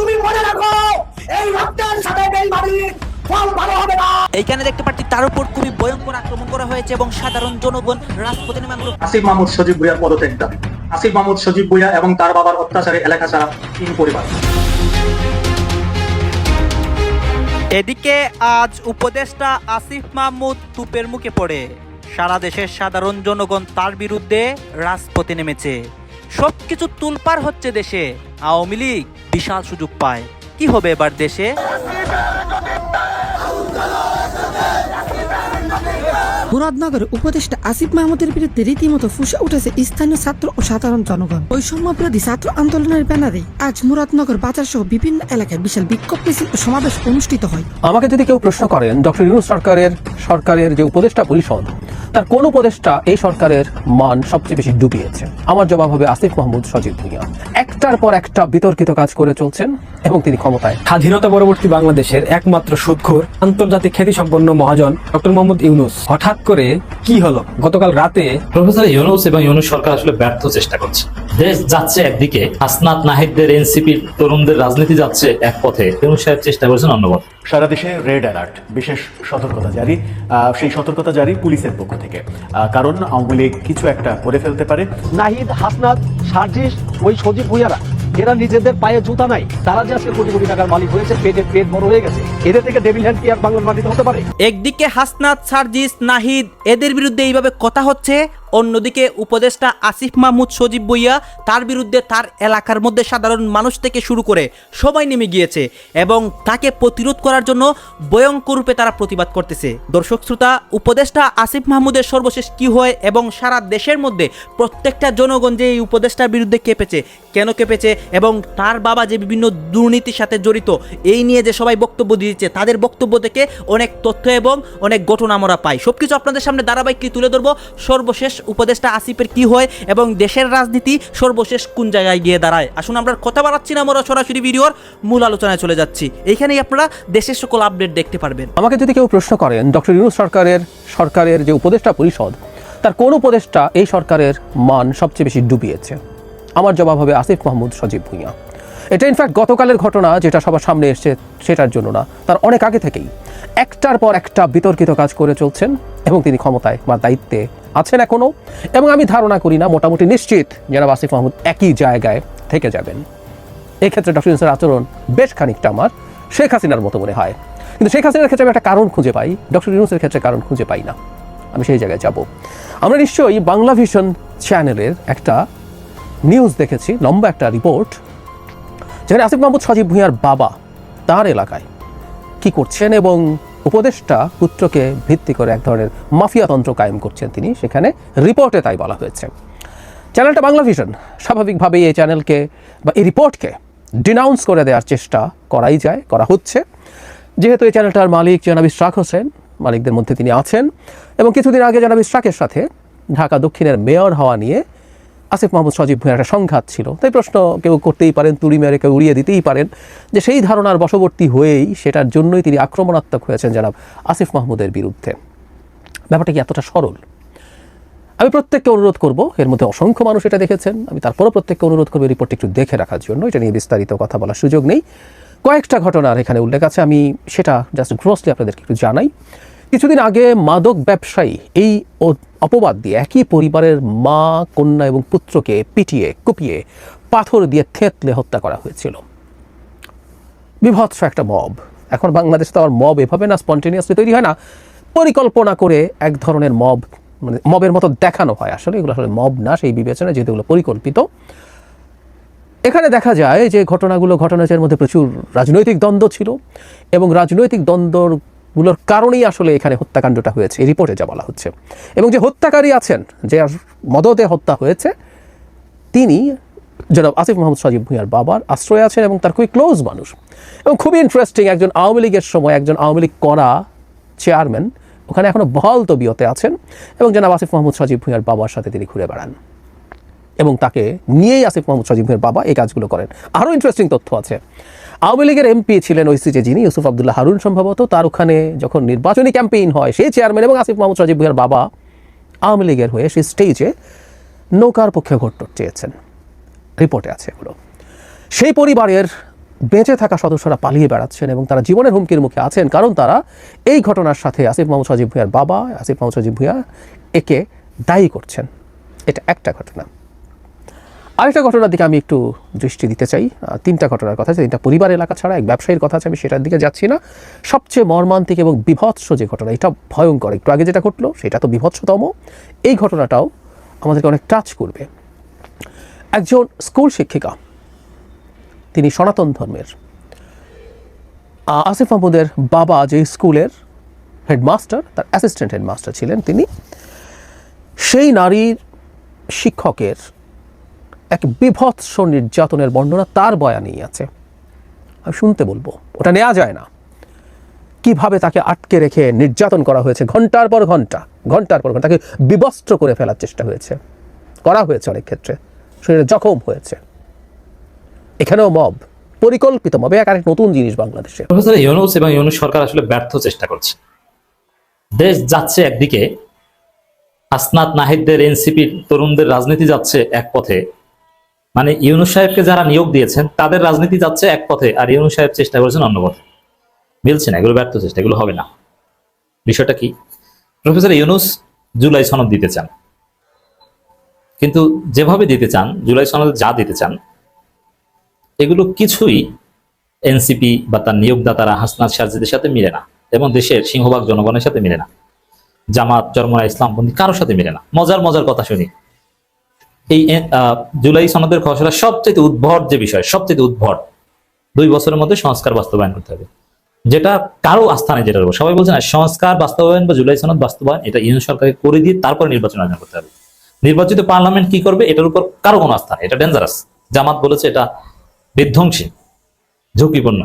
তুমি মনে রাখো এই রক্তের সাথে বেইমানির ফল ভালো হবে না। এইখানে দেখতে পাচ্ছি তার উপর খুবই ভয়ঙ্কর আক্রমণ করা হয়েছে এবং সাধারণ জনগণ রাজপথে নেমে আসিফ মাহমুদ সজীব ভুইয়ার পদত্যাগ দাবি। আসিফ মাহমুদ সজীব ভুইয়া এবং তার বাবার অত্যাচারে এলাকা ছাড়া তিন পরিবার। এদিকে আজ উপদেষ্টা আসিফ মাহমুদ তুপের মুখে পড়ে। সারা দেশের সাধারণ জনগণ তার বিরুদ্ধে রাজপথে নেমেছে। সবকিছু তুলপার হচ্ছে দেশে। আওয়ামী লীগ বিশাল সুযোগ পায়। কি হবে এবার দেশে? মুরাদনগরে উপদেষ্টা আসিফ মাহমুদের বিরুদ্ধে রীতিমতো ফুসে উঠেছে স্থানীয় ছাত্র ও সাধারণ জনগণ। বৈষম্য বিরোধী ছাত্র আন্দোলনের ব্যানারে আজ মুরাদনগর বাজার সহ বিভিন্ন এলাকায় বিশাল বিক্ষোভ মিছিল ও সমাবেশ অনুষ্ঠিত হয়। আমাকে যদি কেউ প্রশ্ন করেন ডক্টর ইউনুস সরকারের সরকারের যে উপদেষ্টা পরিষদ তার কোন উপদেষ্টা এই সরকারের মান সবচেয়ে বেশি ডুবিয়েছে? আমার জবাব হবে আসিফ মাহমুদ সজীব ভুইয়া। একটার পর একটা বিতর্কিত কাজ করে চলছেন এবং তিনি ক্ষমতায়। স্বাধীনতা পরবর্তী বাংলাদেশের একমাত্র সুদখোর আন্তর্জাতিক খ্যাতিসম্পন্ন মহাজন ডক্টর মোহাম্মদ ইউনুস। হঠাৎ করে কি হলো? গতকাল রাতে প্রফেসর ইউনুস এবং ইউনুস সরকার আসলে ব্যর্থ চেষ্টা করছে। দেশ যাচ্ছে একদিকে হাসনাত নাহিদদের এনসিপি তরুণদের রাজনীতি যাচ্ছে এক পথে। ইউনুস সাহেব চেষ্টা করছেন অন্য পথে। সারা দেশে রেড অ্যালার্ট বিশেষ সতর্কতা জারি। আহ, সেই সতর্কতা জারি পুলিশের পক্ষ থেকে। কারণ আওয়ামী লীগ কিছু একটা করে ফেলতে পারে। নাহিদ হাসনাত সার্জিস ওই সজীব ভুইয়ারা এরা নিজেদের পায়ে জুতা নাই, তারা যে আজকে কোটি কোটি টাকার মালিক হয়েছে, পেটের পেট বড় হয়ে গেছে। এদের থেকে ডেভিল হ্যান্ড কি আর বাংলার মাটিতে হতে পারে? একদিকে হাসনাত, সার্জিস, নাহিদ, এদের বিরুদ্ধে এইভাবে কথা হচ্ছে অন্যদিকে উপদেষ্টা আসিফ মাহমুদ সজীব বইয়া তার বিরুদ্ধে তার এলাকার মধ্যে সাধারণ মানুষ থেকে শুরু করে সবাই নেমে গিয়েছে এবং তাকে প্রতিরোধ করার জন্য ভয়ঙ্কর রূপে তারা প্রতিবাদ করতেছে। দর্শক শ্রোতা, উপদেষ্টা আসিফ মাহমুদের সর্বশেষ কি হয় এবং সারা দেশের মধ্যে প্রত্যেকটা জনগণ যে এই উপদেষ্টার বিরুদ্ধে কেঁপেছে, কেন কেঁপেছে এবং তার বাবা যে বিভিন্ন দুর্নীতির সাথে জড়িত, এই নিয়ে যে সবাই বক্তব্য দিয়েছে, তাদের বক্তব্য থেকে অনেক তথ্য এবং অনেক ঘটনা আমরা পাই। সবকিছু আপনাদের সামনে ধারাবাহিকলি তুলে ধরবো। সর্বশেষ উপদেষ্টা আসিফের কি হয় এবং দেশের রাজনীতি সর্বশেষ কোন জায়গায় গিয়ে দাঁড়ায়? আসুন আমরা কথা বাড়াচ্ছি না আমরা সরাসরি ভিডিওর মূল আলোচনায় চলে যাচ্ছি। এইখানেই আপনারা দেশের সকল আপডেট দেখতে পারবেন। আমাকে যদি কেউ প্রশ্ন করেন, ডক্টর ইউনুস সরকারের সরকারের যে উপদেষ্টা পরিষদ, তার কোন উপদেষ্টা এই সরকারের মান সবচেয়ে বেশি ডুবিয়েছে? আমার জবাব হবে আসিফ মাহমুদ সজীব ভুইয়া। এটা ইনফ্যাক্ট গতকালের ঘটনা যেটা সবার সামনে এসছে সেটার জন্য না, তার অনেক আগে থেকেই একটার পর একটা বিতর্কিত কাজ করে চলছেন এবং তিনি ক্ষমতায় বা দায়িত্বে আছেন এখনও, এবং আমি ধারণা করি না, মোটামুটি নিশ্চিত যারা আসিফ মাহমুদ একই জায়গায় থেকে যাবেন। এক্ষেত্রে ডক্টর ইউনুসের আচরণ বেশ খানিকটা আমার, শেখ হাসিনার মতো মনে হয়। কিন্তু শেখ হাসিনার ক্ষেত্রে আমি একটা কারণ খুঁজে পাই, ডক্টর ইউনুসের ক্ষেত্রে কারণ খুঁজে পাই না। আমি সেই জায়গায় যাব। আমরা নিশ্চয়ই বাংলা ভিশন চ্যানেলের একটা নিউজ দেখেছি, লম্বা একটা রিপোর্ট, যেখানে আসিফ মাহমুদ সজীব ভুঁইয়ার বাবা তার এলাকায় কি করছেন এবং উপদেষ্টা পুত্রকে ভিত্তি করে এক ধরনের মাফিয়াতন্ত্র কায়েম করছেন তিনি। সেখানে রিপোর্টে তাই বলা হয়েছে। চ্যানেলটা বাংলা ভিশন। স্বাভাবিকভাবেই এই চ্যানেলকে বা এই রিপোর্টকে ডিনাউন্স করে দেওয়ার চেষ্টা করাই যায়, করা হচ্ছে। যেহেতু এই চ্যানেলটার মালিক জনাব ইশরাক হোসেন, মালিকদের মধ্যে তিনি আছেন। এবং কিছুদিন আগে জনাব ইশরাকের সাথে ঢাকা দক্ষিণের মেয়র হওয়া নিয়ে আসিফ মাহমুদ সজীব ভুঁইয়ার একটা সংঘাত ছিল। তাই প্রশ্ন কেউ করতেই পারেন, তুড়ি মেরে কেউ উড়িয়ে দিতেই পারেন যে সেই ধারণার বশবর্তী হয়েই সেটার জন্যই তিনি আক্রমণাত্মক হয়েছেন জনাব আসিফ মাহমুদের বিরুদ্ধে। ব্যাপারটা কি এতটা সরল? আমি প্রত্যেককে অনুরোধ করব, এর মধ্যে অসংখ্য মানুষ এটা দেখেছেন, আমি তারপরও প্রত্যেককে অনুরোধ করব রিপোর্টটি একটু দেখে রাখার জন্য, এটা নিয়ে বিস্তারিত কথা বলার সুযোগ নেই। কয়েকটা ঘটনার এখানে উল্লেখ আছে, আমি সেটা জাস্ট গ্রসলি আপনাদেরকে একটু জানাই। কিছুদিন আগে মাদক ব্যবসায়ী এই অপবাদ দিয়ে একই পরিবারের মা, কন্যা এবং পুত্রকে পিটিয়ে, কুপিয়ে পাথর দিয়ে থেতলে হত্যা করা হয়েছিল। বিভৎস একটা মব। এখন বাংলাদেশে তো আর মব এভাবে না, স্পন্টেনিয়াসলি তৈরি হয় না। পরিকল্পনা করে এক ধরনের মব মানে মবের মতো দেখানো হয়। আসলে এগুলো আসলে মব না, সেই বিবেচনা যেহেতু এগুলো পরিকল্পিত। এখানে দেখা যায় যে ঘটনাগুলো ঘটনাচের মধ্যে প্রচুর রাজনৈতিক দ্বন্দ্ব ছিল এবং রাজনৈতিক দ্বন্দ্বগুলোর কারণেই আসলে এখানে হত্যাকাণ্ডটা হয়েছে, এই রিপোর্টে যা বলা হচ্ছে। এবং যে হত্যাকারী আছেন, যে মদতে হত্যা হয়েছে, তিনি জনাব আসিফ মোহাম্মদ সজীব ভুঁইয়ার বাবার আশ্রয় আছেন এবং তার খুবই ক্লোজ মানুষ। এবং খুবই ইন্টারেস্টিং একজন আওয়ামী লীগের সময় একজন আওয়ামী লীগ করা চেয়ারম্যান ওখানে এখনও বহাল তবিয়তে আছেন এবং জনাব আসিফ মোহাম্মদ সজীব ভুঁইয়ার বাবার সাথে তিনি ঘুরে বেড়ান। এবং তাকে নিয়েই আসিফ মোহাম্মদ সজীব ভুঁইয়ার বাবা এই কাজগুলো করেন। আরও ইন্টারেস্টিং তথ্য আছে। আওয়ামী লীগের এমপি ছিলেন ওই সিটে যিনি, ইউসুফ আবদুল্লাহ হারুন সম্ভবত। তার ওখানে যখন নির্বাচনী ক্যাম্পেইন হয় সেই চেয়ারম্যান এবং আসিফ মোহাম্মদ সজীব ভুঁইয়ার বাবা আওয়ামী লীগের হয়ে সেই স্টেজে নৌকার পক্ষে ভোট চেয়েছেন। রিপোর্টে আছে এগুলো। সেই পরিবারের বেঁচে থাকা সদস্যরা পালিয়ে বেড়াচ্ছেন এবং তারা জীবনের হুমকির মুখে আছেন কারণ তারা এই ঘটনার সাথে আসিফ মাহমুদ সজীব ভুঁইয়ার বাবা, আসিফ মাহমুদ সজীব ভুঁইয়া একে দায়ী করছেন। এটা একটা ঘটনা। আরেকটা ঘটনার দিকে আমি একটু দৃষ্টি দিতে চাই। তিনটা ঘটনার কথা আছে তিনটা পরিবার এলাকা ছাড়া, এক ব্যবসায়ীর কথা আছে, আমি সেটার দিকে যাচ্ছি না। সবচেয়ে মর্মান্তিক এবং বিভৎস যে ঘটনা, এটা ভয়ঙ্কর। একটু আগে যেটা ঘটলো, সেটা তো বিভৎসতম। এই ঘটনাটাও আমাদেরকে অনেক টাচ করবে। একজন স্কুল শিক্ষিকা, তিনি সনাতন ধর্মের। আসিফ মাহমুদের বাবা যে স্কুলের হেডমাস্টার, তার অ্যাসিস্ট্যান্ট হেডমাস্টার ছিলেন তিনি। সেই নারীর শিক্ষকের এক বিভৎস নির্যাতনের বর্ণনা তার বয়ানেই আছে। আমি শুনতে বলব, ওটা নেওয়া যায় না। কীভাবে তাকে আটকে রেখে নির্যাতন করা হয়েছে? ঘণ্টার পর ঘণ্টা, ঘণ্টার পর ঘণ্টা তাকে বিবস্ত্র করে ফেলার চেষ্টা হয়েছে। করা হয়েছে অনেক ক্ষেত্রে। শরীরে জখম হয়েছে। এখানেও মব, পরিকল্পিত মবে এক আরেক নতুন জিনিস বাংলাদেশে। ইউনুস এবং ইউনুস সরকার আসলে ব্যর্থ চেষ্টা করছে। দেশ যাচ্ছে একদিকে হাসনাত নাহিদদের এনসিপির তরুণদের রাজনীতি যাচ্ছে এক পথে। মানে ইউনুস সাহেবকে যারা নিয়োগ দিয়েছেন, তাদের রাজনীতি যাচ্ছে এক পথে, আর ইউনুস সাহেব চেষ্টা করেছেন অন্য পথে। মিলছে না, এগুলো ব্যর্থ চেষ্টা, এগুলো হবে না। বিষয়টা কি? প্রফেসর ইউনুস জুলাই সনদ দিতে চান। কিন্তু যেভাবে দিতে চান, জুলাই সনদ যা দিতে চান, এগুলো কিছুই এনসিপি বা তার নিয়োগদাতারা হাসনাত সার্জিদের সাথে মিলে না, এবং দেশের সিংহভাগ জনগণের সাথে মিলে না। জামাত চরমরা ইসলামপন্থী কারোর সাথে মিলে না। মজার মজার কথা শুনি। এই জুলাই সনদের খসড়া সবচেয়ে উদ্ভট যে বিষয় সবচেয়ে উদ্ভট, দুই বছরের মধ্যে সংস্কার বাস্তবায়ন করতে হবে। যেটা কারও আস্থা নেই যেটার উপর। সবাই বলছে না, সংস্কার, বাস্তবায়ন বা জুলাই সনদ বাস্তবায়ন, এটা ইউনিয়ন সরকারকে করে দিয়ে তারপরে নির্বাচন আয়োজন করতে হবে। নির্বাচিত পার্লামেন্ট কি করবে, এটার উপর কারও কোনো আস্থা নেই। এটা ডেঞ্জারাস জামাত বলেছে এটা বিধ্বংসী, ঝুঁকিপূর্ণ।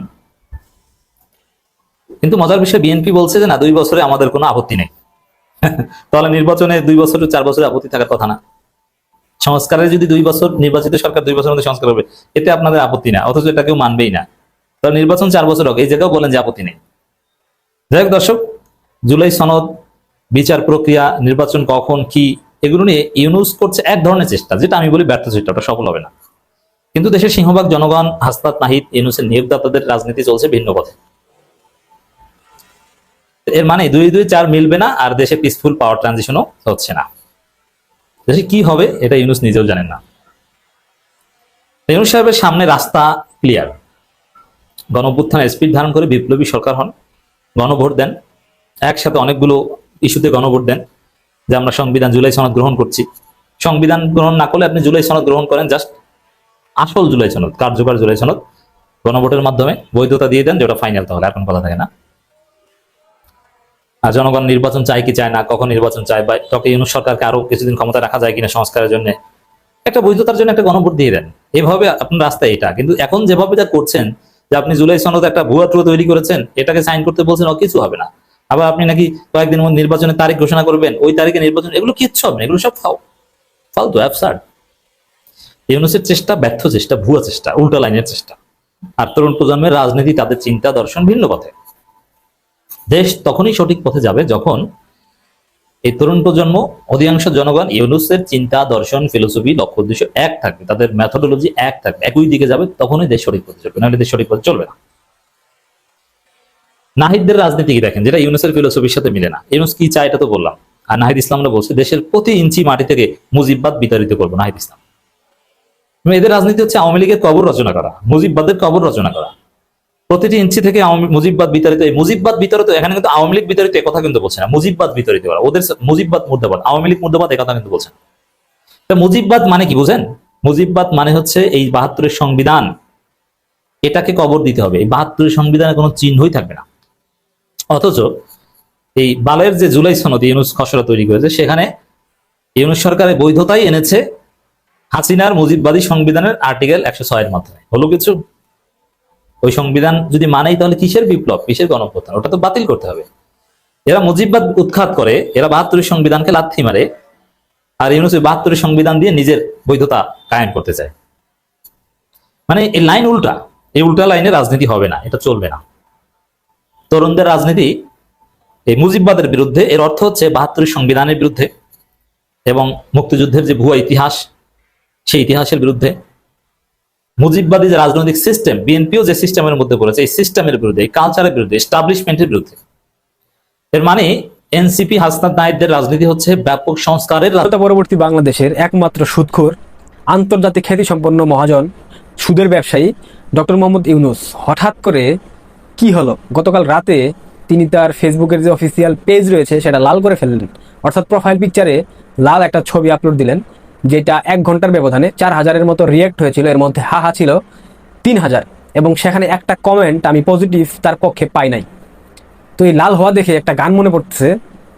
কিন্তু মজার বিষয়, বিএনপি বলছে যে না, দুই বছরে আমাদের কোনো আপত্তি নেই। তাহলে নির্বাচনে দুই বছর, চার বছরে আপত্তি থাকার কথা না। সংস্কারে যদি দুই বছর, নির্বাচিত সরকার দুই বছরের মধ্যে সংস্কার হবে, এতে আপনাদের আপত্তি না, অথচ এটা কেউ মানবেই না। তাহলে নির্বাচন চার বছর হোক, এই জায়গাও বলেন যে আপত্তি নেই। যাই হোক দর্শক, জুলাই সনদ, বিচার প্রক্রিয়া, নির্বাচন কখন, কি, এগুলো নিয়ে ইউনুস করছে এক ধরনের চেষ্টা, যেটা আমি বলি ব্যর্থ চেষ্টা, ওটা সফল হবে না। কিন্তু দেশের সিংহভাগ জনগণ, হাসনাত নাহিদ, ইউনুসের নিয়োগদাতাদের রাজনীতি চলছে ভিন্ন পথে। এর মানে দুই দুই চার মিলবে না, আর দেশে পিসফুল পাওয়ার ট্রানজিশনও হচ্ছে না। দেশে কি হবে এটা ইউনুস নিজেও জানেন না। ইউনুস সাহেবের সামনে রাস্তা ক্লিয়ার গণঅভ্যুত্থান স্পিড ধারণ করে বিপ্লবী সরকার হন, গণভোট দেন, একসাথে অনেকগুলো ইস্যুতে গণভোট দেন, যে আমরা সংবিধান জুলাই সনদ গ্রহণ করছি। সংবিধান গ্রহণ না করলে আপনি জুলাই সনদ গ্রহণ করেন জাস্ট আসল জুলাই সনদ, কার্যকর জুলাই সনদ গণভোটের মাধ্যমে বৈধতা দিয়ে দেন, যেটা ফাইনাল তাহলে এখন কথা থাকে না। জনগণ নির্বাচন চায় কি চায় না, কখন নির্বাচন চায় বা ডক্টর ইউনুস সরকারকে আরও কিছুদিন ক্ষমতা রাখা যায় কিনা সংস্কারের জন্য, একটা বৈধতার জন্য একটা গণভোট দিয়ে দেন। এইভাবে আপনার রাস্তা এটা। কিন্তু এখন যেভাবে যা করছেন, যে আপনি জুলাই সনদ একটা ভুয়া ট্রু তৈরি করেছেন, এটাকে সাইন করতে বলছেন কিছু হবে না। আবার আপনি নাকি কয়েকদিন মধ্যে নির্বাচনের তারিখ ঘোষণা করবেন, ওই তারিখে নির্বাচন, এগুলো কিচ্ছু হবে না, এগুলো সব ফাও। ফালতু অ্যাবসার্ড ইউনুসের চেষ্টা ব্যর্থ চেষ্টা, ভুয়া চেষ্টা, উল্টো লাইনের চেষ্টা। আর তরুণ প্রজন্মের রাজনীতি, তাদের চিন্তা দর্শন ভিন্ন পথে। দেশ তখনই সঠিক পথে যাবে যখন এই তরুণ প্রজন্ম, অধিকাংশ জনগণ ইউনুসের চিন্তা, দর্শন ফিলোসফি লক্ষ্য, উদ্দেশ্য এক থাকবে। তাদের মেথোডোলজি এক থাকবে। একই দিকে যাবে, তখনই দেশ সঠিক পথে চলবে। নাহলে দেশ সঠিক পথে চলবে না। নাহিদদের রাজনীতি কি দেখেন? যেটা ইউনুসের ফিলোসফির সাথে মিলে না। ইউনুস কি চায় এটা তো বললাম। আর নাহিদ ইসলামরা বলছে, দেশের প্রতি ইঞ্চি মাটি থেকে মুজিববাদ বিতাড়িত করব নাহিদ ইসলাম। এদের রাজনীতি হচ্ছে আওয়ামী লীগের কবর রচনা করা, মুজিববাদের কবর রচনা করা। প্রতিটি ইঞ্চি থেকে মুজিববাদ বিতাড়িত, এই মুজিববাদ বিতাড়িত, এখানে কিন্তু আওয়ামী লীগ বিতাড়িত কথা কিন্তু বলছে না। মুজিববাদ বিতাড়িত করা ওদের মুজিববাদ মুর্দাবাদ, আওয়ামী লীগ মুর্দাবাদ কথা কিন্তু বলছে না। তা মুজিববাদ মানে কি বুঝেন? মুজিববাদ মানে হচ্ছে এই বাহাত্তরের সংবিধান, এটাকে কবর দিতে হবে। এই বাহাত্তরের সংবিধানে কোনো চিহ্নই থাকবে না। অথচ এই বালের যে জুলাই সনদ ইউনুস খসড়া তৈরি করেছে, সেখানে ইউনুস সরকারের বৈধতাই এনেছে হাসিনার মুজিববাদী সংবিধানের আর্টিকেল একশো ছয়ের মাধ্যমে। হলো কিছু? ওই সংবিধান যদি মানেই, তাহলে কিসের বিপ্লব? কিসের গণপ্রথান ওটা তো বাতিল করতে হবে। এরা মুজিববাদ উৎখাত করে, এরা বাহাত্তরের সংবিধানকে লাথি মারে, আর ইউনুস ওই বাহাত্তরের সংবিধান দিয়ে নিজের বৈধতা কায়েম করতে চায়। মানে এই লাইন উল্টা, এই উল্টা লাইনে রাজনীতি হবে না, এটা চলবে না। তরুণদের রাজনীতি, এই মুজিববাদের বিরুদ্ধে, এর অর্থ হচ্ছে বাহাত্তরের সংবিধানের বিরুদ্ধে এবং মুক্তিযুদ্ধের যে ভুয়া ইতিহাস, সেই ইতিহাসের বিরুদ্ধে মুজিববাদী যে রাজনৈতিক সিস্টেম বিএনপিও যে সিস্টেমের মধ্যে পড়েছে, এই সিস্টেমের বিরুদ্ধে, এই কালচারের বিরুদ্ধে এস্টাবলিশমেন্টের বিরুদ্ধে। এর মানে এনসিপি হাসনাত নাইদদের রাজনীতি হচ্ছে ব্যাপক সংস্কারের পরবর্তী বাংলাদেশের একমাত্র সুদখোর, আন্তর্জাতিক খ্যাতিসম্পন্ন মহাজন, সুদের ব্যবসায়ী, ডক্টর মোহাম্মদ ইউনুস। হঠাৎ করে কি হলো? গতকাল রাতে তিনি তার ফেসবুকের যে অফিসিয়াল পেজ রয়েছে, সেটা লাল করে ফেললেন। অর্থাৎ প্রোফাইল পিকচারে লাল একটা ছবি আপলোড দিলেন। যেটা এক ঘণ্টার ব্যবধানে চার হাজারের মতো রিয়েক্ট হয়েছিল, এর মধ্যে হা হা ছিল তিন হাজার। এবং সেখানে একটা কমেন্ট আমি পজিটিভ তার পক্ষে পাই নাই। তো এই লাল হওয়া দেখে একটা গান মনে পড়তেছে,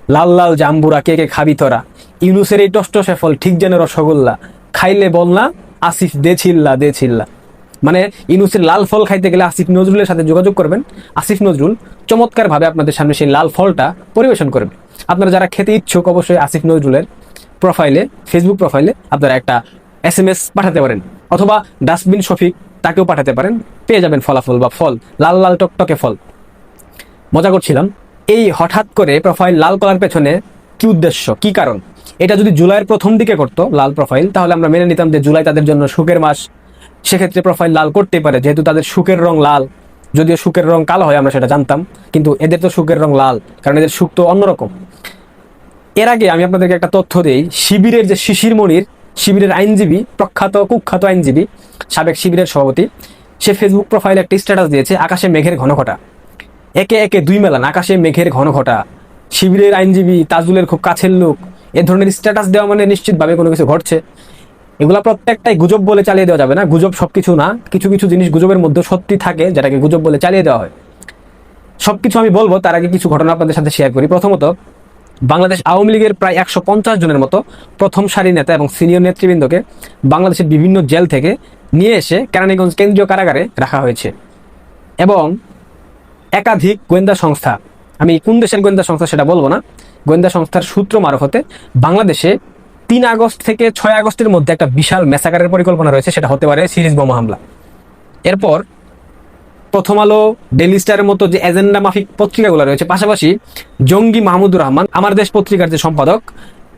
লাল লাল জাম্বুরা, কে কে খাবি তোরা? ইউনুসের এই টষ্ট ফল, ঠিক যেন রসগোল্লা। খাইলে বল না আসিফ দে ছিল্লা দে ছিল্লা। মানে ইউনুসের লাল ফল খাইতে গেলে আসিফ নজরুলের সাথে যোগাযোগ করবেন। আসিফ নজরুল চমৎকার ভাবে আপনাদের সামনে সেই লাল ফলটা পরিবেশন করবে। আপনারা যারা খেতে ইচ্ছুক, অবশ্যই আসিফ নজরুলের প্রোফাইলে ফেসবুক প্রোফাইলে আপনারা একটা এস এম এস পাঠাতে পারেন অথবা ডাস্টবিন শফিক তাকেও পাঠাতে পারেন। পেয়ে যাবেন ফলাফল বা ফল, লাল লাল টকটকে ফল। মজা করছিলাম। এই হঠাৎ করে প্রোফাইল লাল করার পেছনে কি উদ্দেশ্য, কি কারণ? এটা যদি জুলাইয়ের প্রথম দিকে করতো লাল প্রোফাইল তাহলে আমরা মেনে নিতাম যে জুলাই তাদের জন্য সুখের মাস। সেক্ষেত্রে প্রোফাইল লাল করতেই পারে, যেহেতু তাদের সুখের রং লাল। যদিও সুখের রং কালো হয়, আমরা সেটা জানতাম। কিন্তু এদের তো সুখের রং লাল, কারণ এদের সুখ তো অন্যরকম। এর আগে আমি আপনাদেরকে একটা তথ্য দিই। শিবিরের যে শিশির মনির, শিবিরের আইনজীবী, প্রখ্যাত, কুখ্যাত আইনজীবী, সাবেক শিবিরের সভাপতি, সে ফেসবুক প্রোফাইলে একটি স্ট্যাটাস দিয়েছে, আকাশে মেঘের ঘন ঘটা একে একে দুই মেলান, আকাশে মেঘের ঘন ঘটা শিবিরের আইনজীবী তাজুলের খুব কাছের লোক, এ ধরনের স্ট্যাটাস দেওয়া মানে নিশ্চিতভাবে কোনো কিছু ঘটছে। এগুলা প্রত্যেকটাই গুজব বলে চালিয়ে দেওয়া যাবে না। গুজব সবকিছু না, কিছু কিছু জিনিস গুজবের মধ্যে সত্যি থাকে, যেটাকে গুজব বলে চালিয়ে দেওয়া হয়। সব কিছু আমি বলব, তার আগে কিছু ঘটনা আপনাদের সাথে শেয়ার করি। প্রথমত বাংলাদেশ আওয়ামী লীগের প্রায় একশো পঞ্চাশ জনের মতো প্রথম সারি নেতা এবং সিনিয়র নেতৃবৃন্দকে বাংলাদেশের বিভিন্ন জেল থেকে নিয়ে এসে কেরানীগঞ্জ কেন্দ্রীয় কারাগারে রাখা হয়েছে। এবং একাধিক গোয়েন্দা সংস্থা, আমি কোন দেশের গোয়েন্দা সংস্থা সেটা বলব না, গোয়েন্দা সংস্থার সূত্র মারফতে বাংলাদেশে তিন আগস্ট থেকে ছয় আগস্টের মধ্যে একটা বিশাল মেসাকারের পরিকল্পনা রয়েছে, সেটা হতে পারে সিরিজ বোমা হামলা। এরপর প্রথম আলো ডেলি স্টারের মতো যে এজেন্ডা মাফিক পত্রিকাগুলো রয়েছে, পাশাপাশি জঙ্গি মাহমুদুর রহমান, আমার দেশ পত্রিকার যে সম্পাদক,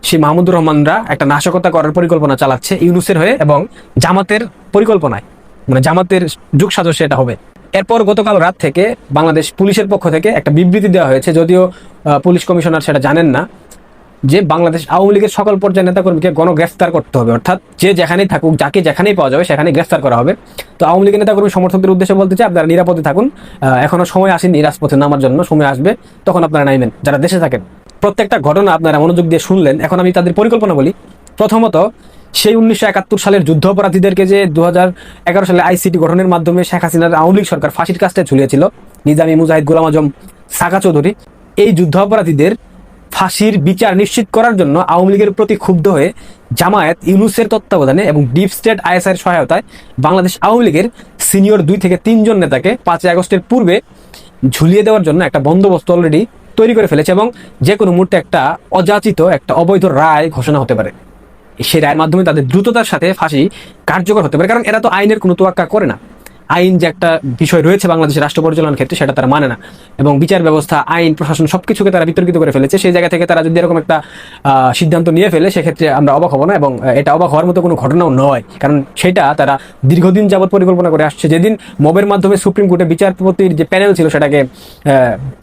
সেই মাহমুদুর রহমানরা একটা নাশকতা করার পরিকল্পনা চালাচ্ছে ইউনুসের হয়ে এবং জামাতের পরিকল্পনায় মানে জামাতের যুগ সাজসে এটা হবে। এরপর গতকাল রাত থেকে বাংলাদেশ পুলিশের পক্ষ থেকে একটা বিবৃতি দেওয়া হয়েছে, যদিও পুলিশ কমিশনার সেটা জানেন না। যে বাংলাদেশ আওয়ামী লীগের সকল পর্যায়ের নেতাকর্মীকে গণগ্রেফতার করতে হবে। অর্থাৎ যে যেখানেই থাকুক যাকে যেখানেই পাওয়া যাবে সেখানে গ্রেফতার করা হবে। তো আওয়ামী লীগের নেতাকর্মী সমর্থকদের উদ্দেশ্যে বলতে চাই আপনারা নিরাপদে থাকুন। আহ, এখনও সময় আসেনি রাজপথে নামার জন্য সময় আসবে। তখন আপনারা নাইবেন যারা দেশে থাকেন। প্রত্যেকটা ঘটনা আপনারা মনোযোগ দিয়ে শুনলেন। এখন আমি তাদের পরিকল্পনা বলি। প্রথমত সেই উনিশশো একাত্তর সালের যুদ্ধ অপরাধীদেরকে যে দু এগারো সালে আইসিটি গঠনের মাধ্যমে শেখ হাসিনার আওয়ামী লীগ সরকার ফাঁসির কাজটা ঝুলিয়েছিল নিজামী মুজাহিদ গুলাম আজম সাকা চৌধুরী এই যুদ্ধ অপরাধীদের ফাঁসির বিচার নিশ্চিত করার জন্য আওয়ামী লীগের প্রতি ক্ষুব্ধ হয়ে জামায়াত ইউনুসের তত্ত্বাবধানে এবং ডিপ স্টেট আইএসআর সহায়তায় বাংলাদেশ আওয়ামী লীগের সিনিয়র দুই থেকে তিনজন নেতাকে পাঁচই আগস্টের পূর্বে ঝুলিয়ে দেওয়ার জন্য একটা বন্দোবস্ত অলরেডি তৈরি করে ফেলেছে এবং যে কোনো মুহূর্তে একটা অযাচিত, একটা অবৈধ রায় ঘোষণা হতে পারে। সেই রায়ের মাধ্যমে তাদের দ্রুততার সাথে ফাঁসি কার্যকর হতে পারে, কারণ এরা তো আইনের কোনো তোয়াক্কা করে না। আইন যে একটা বিষয় রয়েছে বাংলাদেশের রাষ্ট্র পরিচালনার ক্ষেত্রে, সেটা তারা মানে না। এবং বিচার ব্যবস্থা, আইন, প্রশাসন সবকিছুকে তারা বিতর্কিত করে ফেলেছে। সেই জায়গা থেকে তারা যদি এরকম একটা সিদ্ধান্ত নিয়ে ফেলে, সেক্ষেত্রে আমরা অবাক হব না এবং এটা অবাক হওয়ার মতো কোনো ঘটনাও নয়। কারণ সেটা তারা দীর্ঘদিন যাবৎ পরিকল্পনা করে আসছে। যেদিন মবের মাধ্যমে সুপ্রিম কোর্টে বিচারপতির যে প্যানেল ছিল, সেটাকে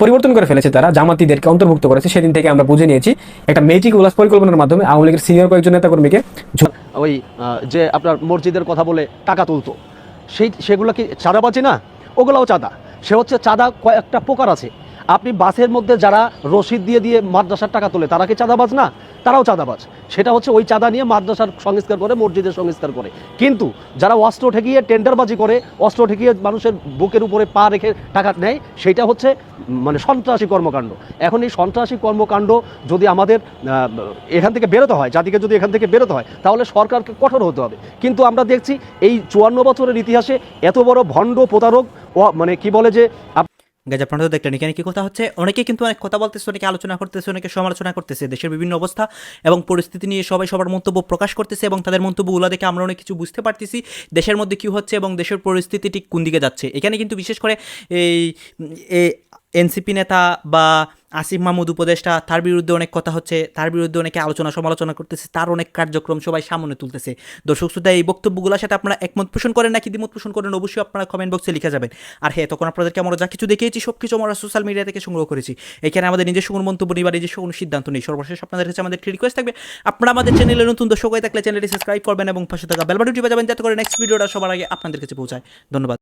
পরিবর্তন করে ফেলেছে তারা, জামাতিদেরকে অন্তর্ভুক্ত করেছে, সেদিন থেকে আমরা বুঝে নিয়েছি, একটা মেটিকুলাস পরিকল্পনার মাধ্যমে আওয়ামী লীগের সিনিয়র কয়েকজন নেতাকর্মীকে ওই যে আপনার মসজিদের কথা বলে টাকা তুলতো। সেই সেগুলো কি চাঁদাবাজি না? ওগুলাও চাঁদা। সে হচ্ছে চাঁদা কয়েকটা প্রকার আছে। আপনি বাসের মধ্যে যারা রসিদ দিয়ে দিয়ে মাদ্রাসার টাকা তোলে, তারা কি চাঁদাবাজ না? তারাও চাঁদাবাজ। সেটা হচ্ছে ওই চাঁদা নিয়ে মাদ্রাসার সংস্কার করে, মসজিদের সংস্কার করে। কিন্তু যারা অস্ত্র ঠেকিয়ে টেন্ডারবাজি করে, অস্ত্র ঠেকিয়ে মানুষের বুকের উপরে পা রেখে টাকা নেয়, সেটা হচ্ছে মানে সন্ত্রাসী কর্মকাণ্ড। এখন এই সন্ত্রাসী কর্মকাণ্ড যদি আমাদের এখান থেকে বেরোতে হয়, জাতিকে যদি এখান থেকে বেরোতে হয়, তাহলে সরকারকে কঠোর হতে হবে। কিন্তু আমরা দেখছি এই চুয়ান্ন বছরের ইতিহাসে এত বড় ভণ্ড প্রতারক মানে কি বলে যে গাইজ, আপনারা তো দেখলেন, এখানে কি কথা হচ্ছে? অনেকে কিন্তু অনেক কথা বলতেছে, অনেকে আলোচনা করতেছে, অনেকে সমালোচনা করতেছে, দেশের বিভিন্ন অবস্থা এবং পরিস্থিতি নিয়ে সবাই সবার মন্তব্য প্রকাশ করতেছে এবং তাদের মন্তব্যগুলো দেখে আমরা অনেক কিছু বুঝতে পারতেছি, দেশের মধ্যে কি হচ্ছে এবং দেশের পরিস্থিতি ঠিক কোন দিকে যাচ্ছে। এখানে কিন্তু বিশেষ করে এই এনসিপি নেতা বা আসিফ মাহমুদ উপদেষ্টা, তার বিরুদ্ধে অনেক কথা হচ্ছে, তার বিরুদ্ধে অনেকে আলোচনা সমালোচনা করতেছে, তার অনেক কার্যক্রম সবাই সামনে তুলতেছে। দর্শক শ্রোতা, এই বক্তব্যগুলোর সাথে আপনারা একমত পোষণ করেন নাকি দ্বিমত পোষণ করেন, অবশ্যই আপনারা কমেন্ট বক্সে লিখে যাবেন। আর হ্যাঁ তখন আপনাদেরকে আমরা যা কিছু দেখিয়েছি সব কিছু আমরা সোশ্যাল মিডিয়া থেকে সংগ্রহ করেছি। এখানে আমাদের নিজস্ব কোনো মন্তব্য নেই বা নিজস্ব কোনো সিদ্ধান্ত নেই। সর্বশেষ আপনাদের কাছে আমাদের রিকোয়েস্ট থাকবে, আপনারা আমাদের চ্যানেলে নতুন দর্শক হয়ে থাকলে চ্যানেলটি সাবস্ক্রাইব করবেন এবং পাশে থাকা বেলবাটনটি বাজাবেন, যাতে করে নেক্সট ভিডিওটা সবার আগে আপনাদের কাছে পৌঁছায়। ধন্যবাদ।